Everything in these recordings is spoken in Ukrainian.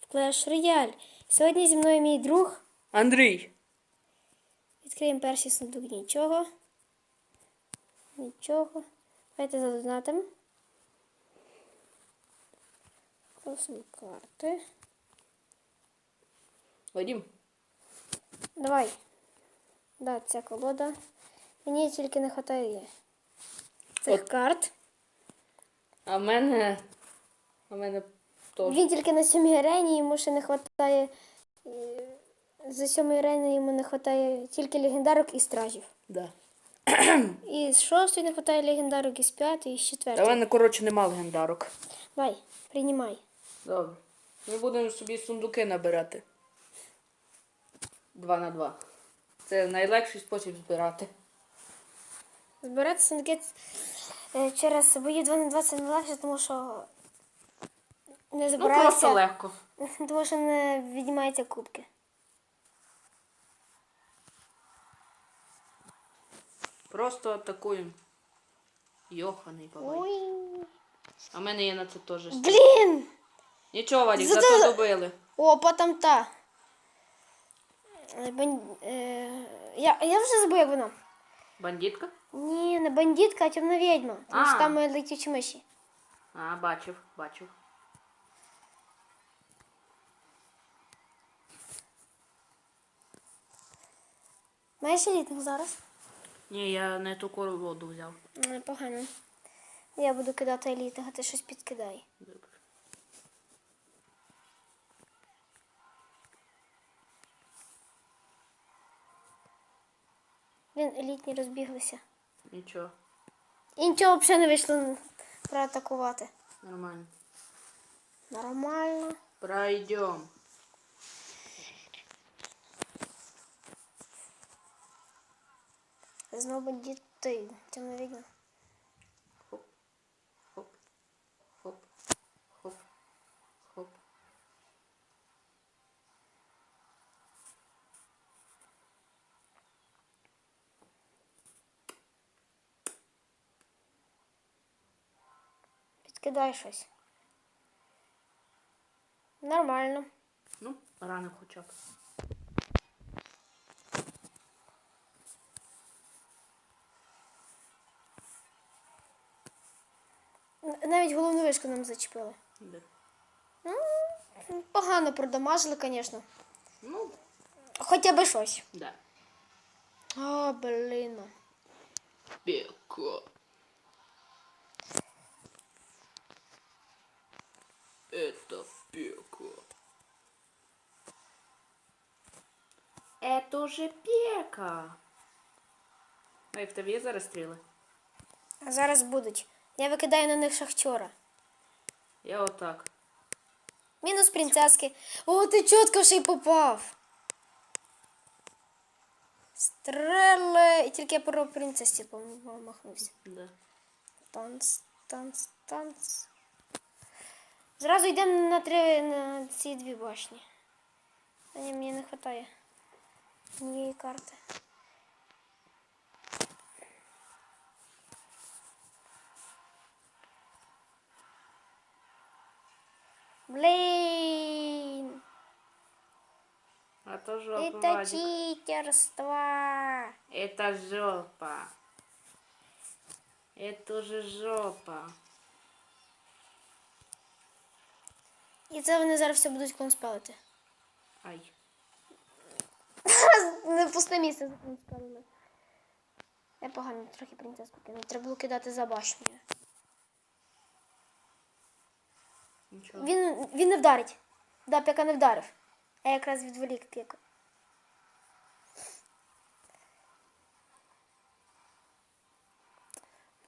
в Clash Royale. Сьогодні зі мною мій друг. Андрій. Відкриємо перший сундук. Нічого. Нічого. Давайте задонатимо. Класні карти. Вадим. Давай. Да, ця колода. Мені тільки не вистачає цих От. карт. А в мене. А в мене теж. Він тільки на сьомій арені, йому ще не вистачає. За сьомої арени йому не вистачає тільки легендарок і стражів. Да. І з шостої не вистачає легендарок, і з п'ятої, і з Та в четвертої. мене, коротше, нема легендарок. Давай, приймай. Добре. Ми будемо собі сундуки набирати. Два на два. Це найлегший спосіб збирати. Збирати сундуки е, через бої 2 на 2 це не легше, тому що не Ну, просто легко. тому що не віднімаються кубки. Просто атакуємо. Йоханий бабай. Ой. А в мене є на це теж. Блін! Нічого, Вадик, Зато- зато добили. О, потім та. Е, Бан... Е... Я, я вже забув, як вона. Бандитка? Ні, не бандитка, а темна відьма. Тому що А. там е, летючі миші. А, бачив, бачив. Маєш елітних зараз? Ні, я не ту колоду взяв. Непогано. Я буду кидати елітних, а ти щось підкидай. Добре. Він елітні розбіглися. Нічого, І нічого взагалі не вийшло проатакувати. нормально. Нормально. Пройдем. Знову бандит той, темна відьма. Хоп, хоп, хоп, хоп, хоп. Підкидай щось. Нормально. Ну, рано хоча б. Навіть головну вишку нам зачепили. Де? Ну, погано продамажили, звісно. Ну, Хоча би щось. да. А, блін. Пеко. Это пеко. Это же пека. Ой, в тебе є зараз стріли? А зараз будуть. Я викидаю на них шахтера. Я отак. Мінус принцески. О, ти чітко ще й попав. Стрели. І тільки я про принцесі помахнувся. Да. Танц, танц, танц. Зразу йдемо на три на ці дві башні. Мені не вистачає. Нієї карти. Блін! А то жопа, Это Вадик. читерство! Это жопа. Это же жопа. І це вони зараз все будуть конспалити. Ай. Не в пусте місце законспалили. Я погано трохи принцеску кинув. Треба було кидати за башнею. Нічого. Він, він не вдарить. Да, п'яка не вдарив. А я якраз відволік п'яка.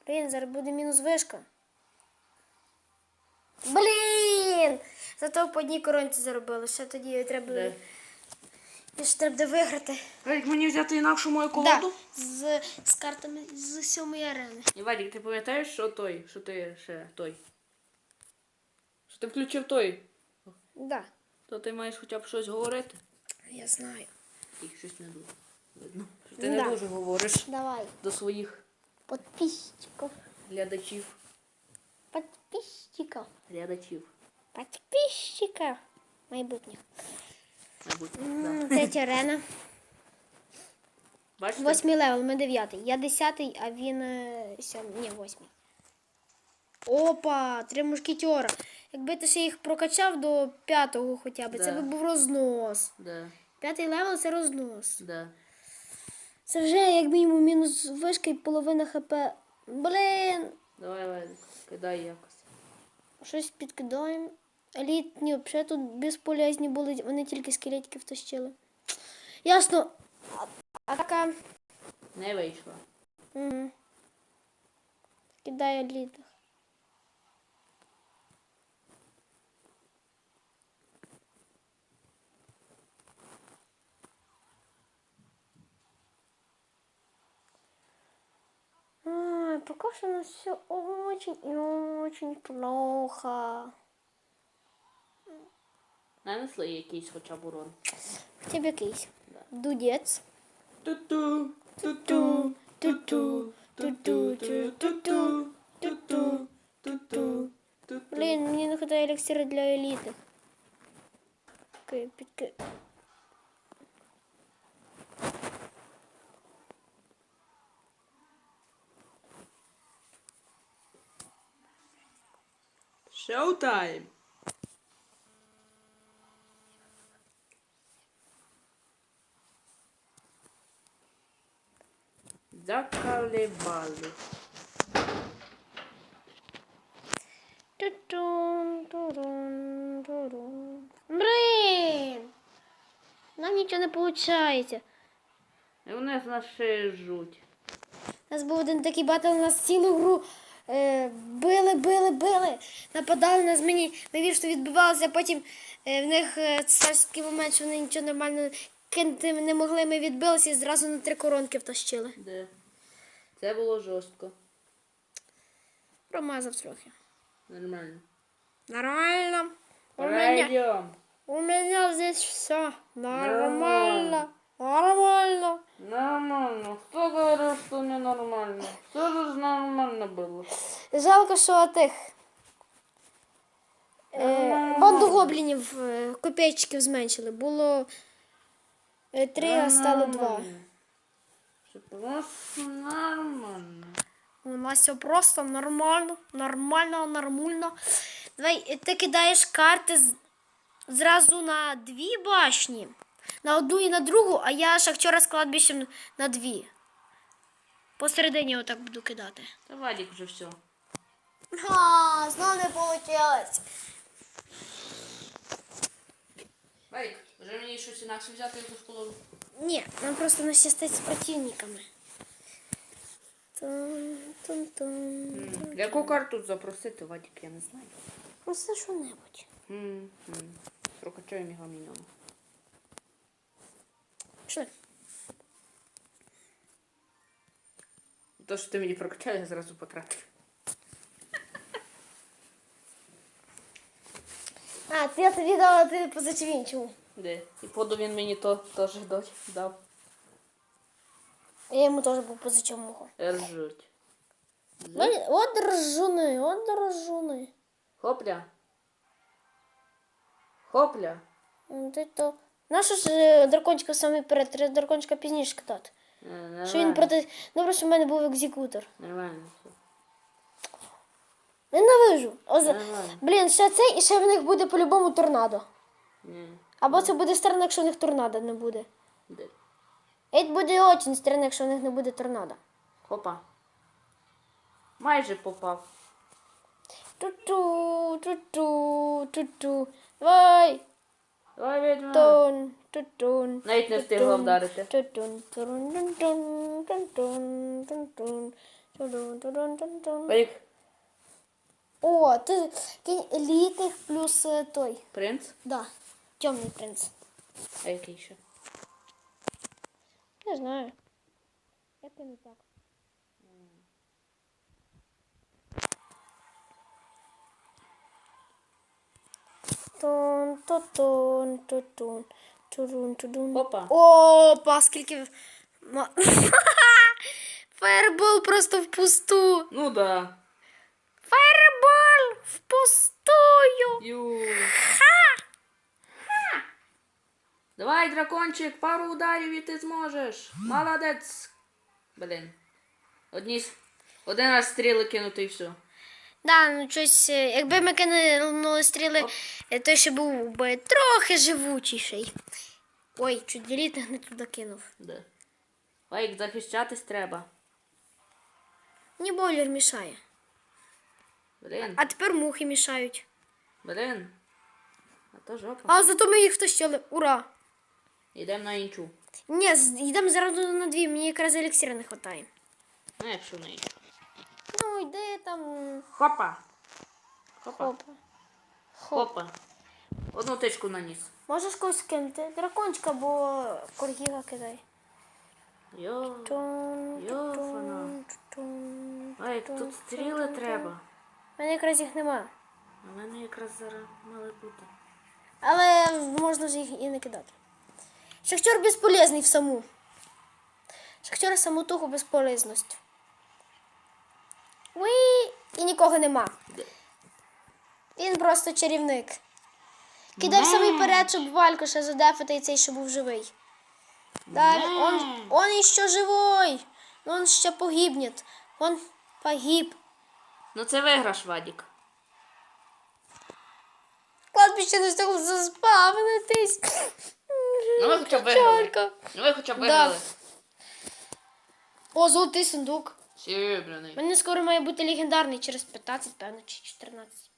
Блін, зараз буде мінус вишка. Блін! Зато по одній коронці заробили. Ще тоді треба. Де? Ще треба буде виграти. Вадик, мені взяти інакшу мою Да, колоду? з, з картами з сьомої арени. І Вадик, ти пам'ятаєш, що той? Що ти ще той? Ти включив той? Да, То ти маєш хоча б щось говорити? я знаю. Їх щось не дуже. Видно. Що ти Да. не дуже говориш Давай. до своїх Подписчиков. глядачів. Подписчиков. Глядачів. Подписчиков. Майбутніх. Мабуть, да. Третя арена. Бачите? Восьмий левел, ми дев'ятий. Я десятий, а він е, сьомий. Ні, восьмий. Опа, три мушкетера. Якби ти ще їх прокачав до п'ятого хоча б, це би був рознос. Да, П'ятий левел це рознос. да. Це вже як мінімум мінус вишка і половина хп. Блін, Давай, Вадик, кидай якось. щось підкидаємо. Елітні взагалі тут безполезні були, вони тільки скелетиків тащили. Ясно. А- Атака. Не вийшло. Угу. Кидає елітних. Ай, пока что у нас все очень и очень плохо. Нанесли якийсь хоча б урон. Хоча б якийсь. Дудець. Ту-ту, Ту-ту, ту-ту, ту-ту, ту-ту, ту-ту, ту-ту. Блін, мені не хватає еліксира для елітних. Окей, підки... Showtime! Заколебали. Ту-тун, ту-рун, ту-рун. Блін! Нам нічого не виходить. І з нас ще жуть. У нас був один такий батл, у нас цілу гру били, били, били, нападали на мені, навіть що відбивалося, а потім е, в них е, стався такий момент, що вони нічого нормально кинути не могли, ми відбилися і зразу на три коронки втащили. Де? Це було жорстко. Промазав трохи. Нормально. Нормально. У мене, у мене здесь все нормально. Нормально. Нормально. Кто говорил, что ненормально? Все же нормально было. Жалко, що тих е, банду гоблінів е, копійчиків зменшили. Було е, три, а стало два. Все просто нормально. У нас все просто нормально, нормально, нормально. Давай е, ти кидаєш карти з- зразу на дві башні. На одну і на другу, а я шахтера з кладбищем на дві. Посередині отак буду кидати. Та Вадик вже все. А, знову не вийшло. Вадик, вже мені щось інакше взяти якусь колоду. Ні, нам просто не щастить з противниками. Тун, тун, тун. Яку карту запросити, Вадик, я не знаю. Ну, це що-небудь. М, м. Прокачаємо його мінімум. Пішли. То, що ти мені прокачав, я зразу потратив. А, ти я тобі дала, ти позичив іншому. Де? І поду він мені то теж дать- дав. Я йому теж був позичив мого. Ржуть. Блін, От держуни, от держуни. Хопля. Хопля. М, Ти то. Нащо ж дракончика саме перед, треба дракончика пізніше катати. Нормально. Що він проти. Добре, що в мене був екзекутор. Нормально. Ненавижу. Оз... Нормально. Блін, ще цей і ще в них буде по-любому торнадо. Ні. Або це буде странно, якщо в них торнадо не буде. Де? І буде дуже странно, якщо в них не буде торнадо. Хопа. Майже попав. Ту-ту, ту-ту, ту-ту. Давай. Давай відьма. Тун, ту-тун. Навіть не встигла ту-тун, вдарити. ту-тун, турун, тун-тун, тун-тун, тун-тун, турун, турун, тун-тун. Вадик. О, ти кинь елітних плюс е, той. Принц. Да, темний принц. А який ще? Не знаю. Як і так. Тун, тун, тун, тун, тун, турун, турун. Опа. Опа, скільки. Фаербол просто впусту. Ну да. Фаербол впустую. Ю. Давай, дракончик, пару ударів і ти зможеш. Молодець. Блін. Одні... Один раз стріли кинути і все. Да, ну щось, е, якби ми кинули стріли, е, то ще був би трохи живучіший. Ой, чуть не туди кинув. Да. Лайк, захищатись треба. Мені бойлер мішає. Блін, А тепер мухи мішають. блін. А то жопа. А зато ми їх втащили. Ура! Йдемо на інчу. Ні, йдемо зараз на дві, мені якраз еліксира не вистачає. Ну, якщо на інчу. Йди там. Хопа. Хопа. Хоп. Хопа. Одну тичку наніс. Можеш когось кинути? Дракончика, бо коргіга кидай. Йо. Йофана. тун, тун, тут стріли треба. У мене якраз їх нема. У мене якраз зараз мали бути. Але можна ж їх і не кидати. Шахтер безполезний в саму. Шахтер самотуху безполезність. Уї! І нікого нема. Він просто чарівник. Кидай в самий перед, щоб Вальку ще задефати і цей, що був живий. Да, он, он еще живой. Он ще погибнет. Он погиб. Ну це виграш, Вадік. Кладбище не встигло заспавнитись. Ну ви хоча б виграли. Ну ви хоча б виграли. О, золотий сундук. Серебряний. мене скоро має бути легендарний через 15, певно, чи 14.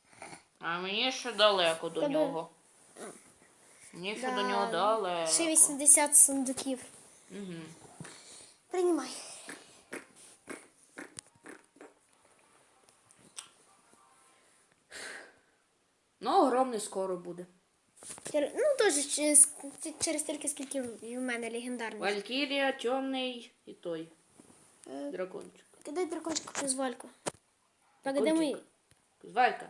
А мені ще далеко до Тебе- нього. Мені ще до нього далеко. Ще 80 сундуків. Угу. Приймай. Ну, огромний скоро буде. Ну, теж через, через стільки, скільки в мене легендарний. Валькірія, темний і той. Е, Дракончик. Кидай дракончика плюс Вальку. Так, де мої? Валька.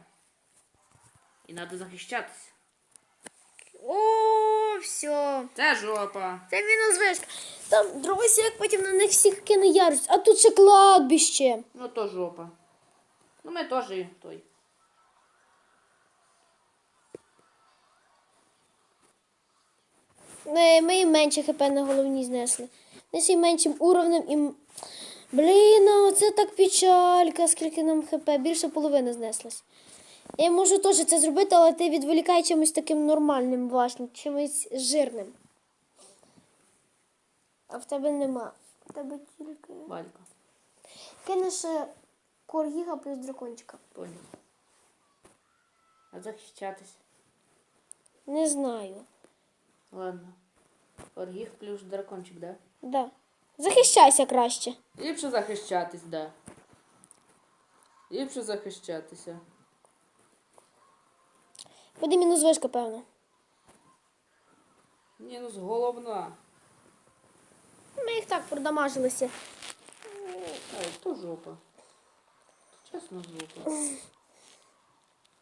І треба захищатися. О, все. Це жопа. Це мінус вишка. Там дровосек потім на них всіх кине ярусь, а тут ще кладбище. Ну то жопа. Ну ми теж той. Ми, ми їм менше хп на головні знесли. Ми з їм меншим уровнем і. Блін, а оце так печалька, скільки нам хп, більше половини знеслась. Я можу теж це зробити, але ти відволікай чимось таким нормальним, власне, чимось жирним. А в тебе нема. В тебе тільки. Валька. Кинеш коргіга плюс дракончика. Понял. А захищатись? Не знаю. Ладно. Оргіх плюс дракончик, да? Да. Захищайся краще. Ліпше захищатись, да. Ліпше захищатися. Буде мінус вишка, певно. Мінус головна. Ми їх так продамажилися. Ай, то жопа. Чесно, жопа.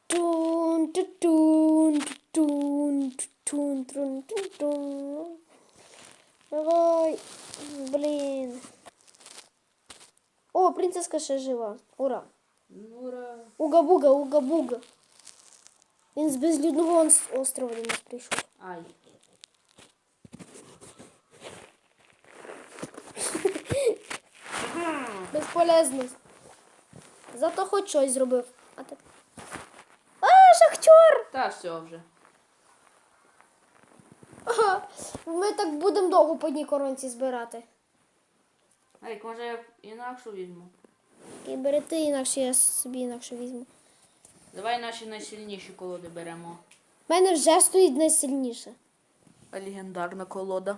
Тун, ту, тун, ту, тун, ту, тун, трун, тун, тун. Давай. Блін. О, принцеска ще жива. Ура. Ура. Уга-буга, уга-буга. Він з безлюдного ос- острова до нас прийшов. Ай. Безполезний. Зато хоч щось зробив. А так. А, шахтер! Та все вже. Ми так будемо довго по одній коронці збирати. Ай, може я інакшу візьму. І бери ти інакше, я собі інакше візьму. Давай наші найсильніші колоди беремо. У мене вже стоїть найсильніше. А легендарна колода.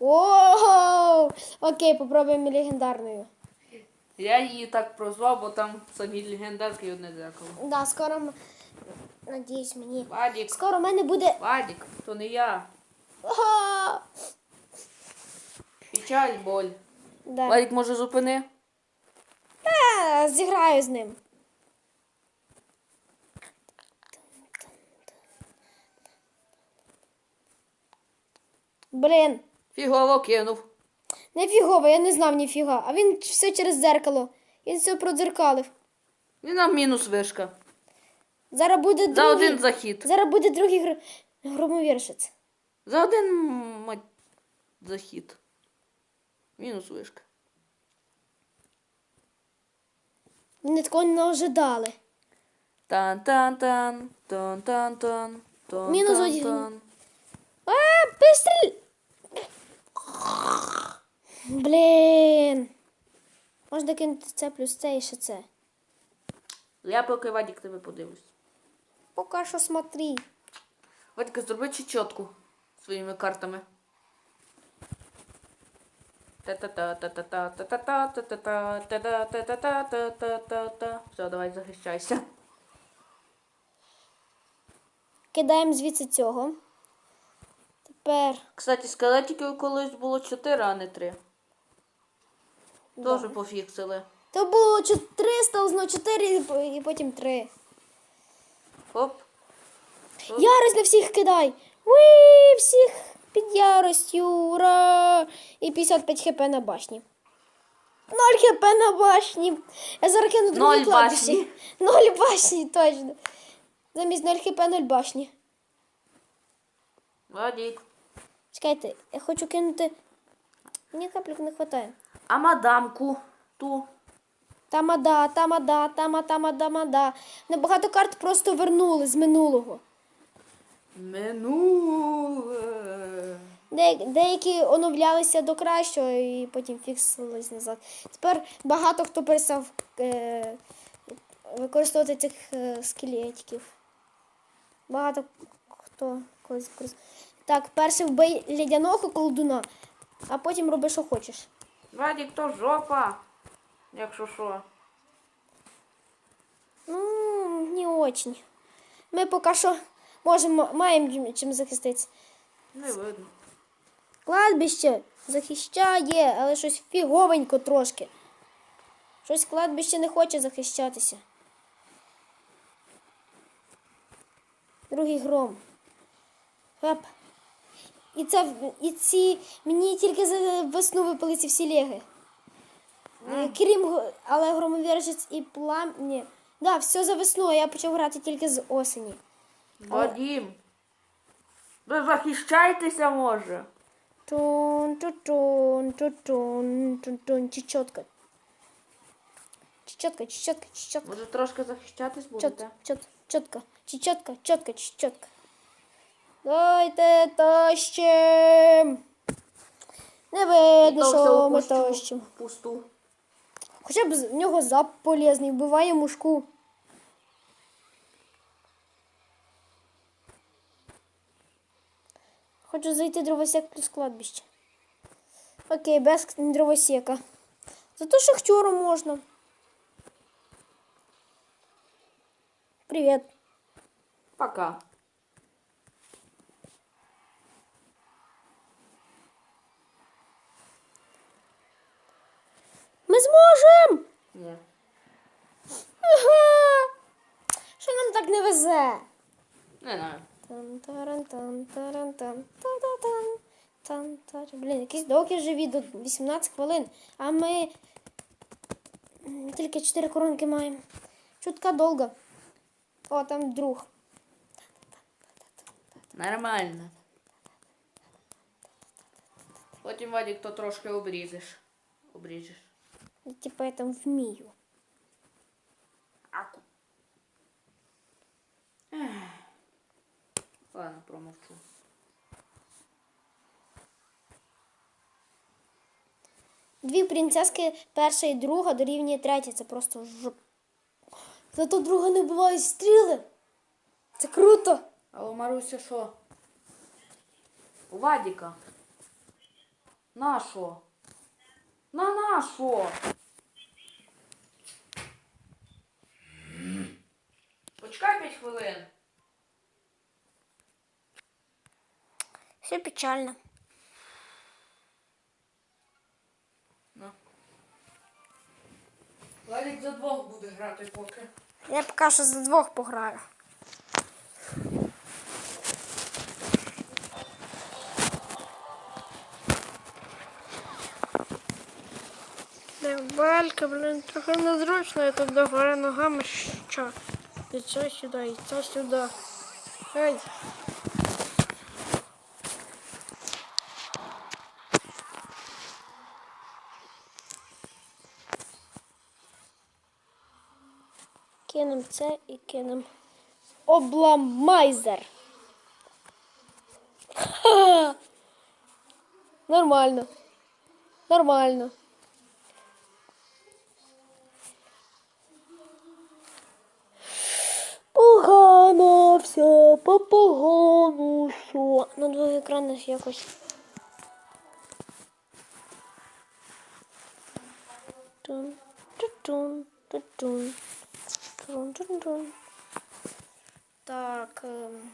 О! Окей, попробуємо легендарною. Я її так прозвав, бо там самі легендарки і одне дзеркало. Да, скоро м- надіюсь мені. Вадік, Скоро в мене буде. Вадік, то не я. Печаль, боль. Да. Вадік, може зупини? Е, зіграю з ним. Блін, Фігово кинув. не фігово, я не знав ніфіга. А він все через дзеркало. Він все продзеркалив. І нам мінус вишка. Зараз буде За другий. один захід. Зараз буде другий гр... громовіршець. За один мать захід. Мінус вишка. Вони такого не ожидали. Тан-тан-тан, тан-тан-тан, Мінус один. А, быстрей! Блін. Можна кинути це плюс це і ще це. Я поки Вадік тебе подивлюсь. Поки що смотри. Вадька, зроби чечотку своїми картами. Все, давай захищайся. Кидаємо звідси цього. Тепер. Кстати, скелетиків колись було 4, а не 3. Тоже пофіксили. То було 300, знову 4 і потім 3. Хоп. Хоп. Ярось на всіх кидай! Уі, всіх під яростю! Ура! І 55 хп на башні. 0 хп на башні. Я зараз кину друге Ноль башні. 0 башні, точно. Замість 0 хп 0 башні. Вадік. Чекайте, я хочу кинути. Мені каплюк не вистачає. А мадамку ту. Тамада, тамада, тама, тама, тамада. Небагато карт просто вернули з минулого. Минуле. Де, деякі оновлялися до кращого і потім фіксились назад. Тепер багато хто перестав е, використовувати цих е, скелетиків. Багато хто колись використовував. Так, перше вбий лядяного колдуна, а потім роби, що хочеш. Вадік, то жопа. Якщо що. Ну, не очень. Ми поки що можемо, маємо чим захиститися. Не видно. Кладбище захищає, але щось фіговенько трошки. Щось кладбище не хоче захищатися. Другий гром. Хеп. І це і ці. Мені тільки за весну випали ці всі леги. Е, Крім, але громовержець і плам. Ні. Да, все за весну, а я почав грати тільки з осені. Вадім. Ви захищайтеся може. Тун, тун, тун, тун, тун, тун, чечетка. Чечетка, чечетка, чечетка. Може трошки захищатись будете? чет, чітко, чечетка, чітка, чечетка. Дайте тащим. Не видно, що ми тащимо. Пусту. Хоча б в нього зап полезний, вбиває мушку. Хочу зайти дровосек плюс кладбище. Окей, без дровосека. Зато шахтеру можна. Привет. Пока. Ми зможемо! Ні. Ага. Що нам так не везе? Не знаю. Тан таран тан таран тан та та тан тан тар. Блін, якісь довгі живі до 18 хвилин, а ми м, тільки 4 коронки маємо. Чутка довго. О, там друг. Нормально. Потім Вадік то трошки обріжеш. Обріжеш. Я, Типа я там вмію. Промовчу. Дві принцески, перша і друга дорівнює третя. Це просто жоп. Зато друга не бувають стріли. Це круто. А у Маруся що? У Вадіка. На що? На на що? Почекай 5 хвилин. Все печально. На. Вадік за двох буде грати поки. Я поки що за двох пограю. Балька, блин, трохи незручно, я тут догори ногами що. І це сюди, і це сюди. Ей. Це і кинем обламайзер. Ха! Нормально. Нормально. Погано все, по погану що. На двох екранах якось. Тун, тун, тун, тун. Так. ем,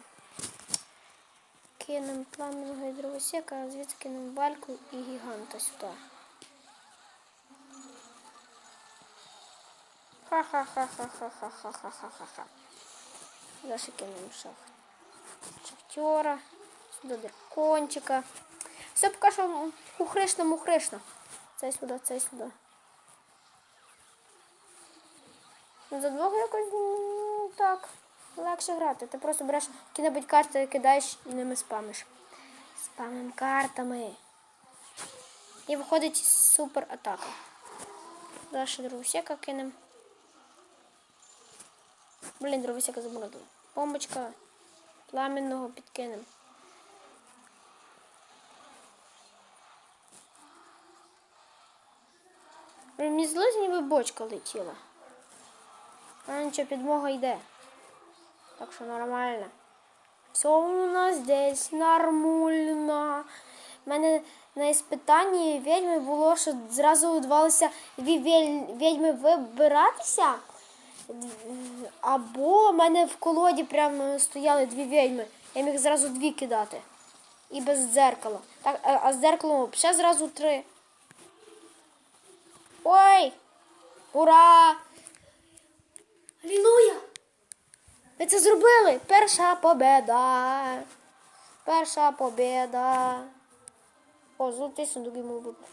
Кинем пламенного гідровосека, а звідси кинем бальку і гіганта сюди. Ха-ха-ха-ха-ха-ха-ха-ха-ха-ха. Дальше кинем шах. Шахтера. Сюди дракончика. Все поки що мухришно, мухришно. Це сюди, це сюди. Ну, За двох якось ну, так. Легше грати. Ти просто береш які-небудь карти, кидаєш і ними спамиш. Спамим картами. І виходить супер атака. Далі дровосека кинем. Блін, дровосека заморозила. Бомбочка пламенного підкинем. Мені здалося, ніби бочка летіла. Нічого, підмога йде. Так що нормально. Все у нас десь нормально. У мене на іспитанні відьми було, що зразу удавалося дві відьми вибиратися. Або в мене в колоді прямо стояли дві відьми. Я міг зразу дві кидати. І без дзеркала. Так, а а з дзеркалом ще зразу три. Ой! Ура! Алілуя! Ми це зробили! Перша победа! Перша победа! О, золотий сундук йому випав.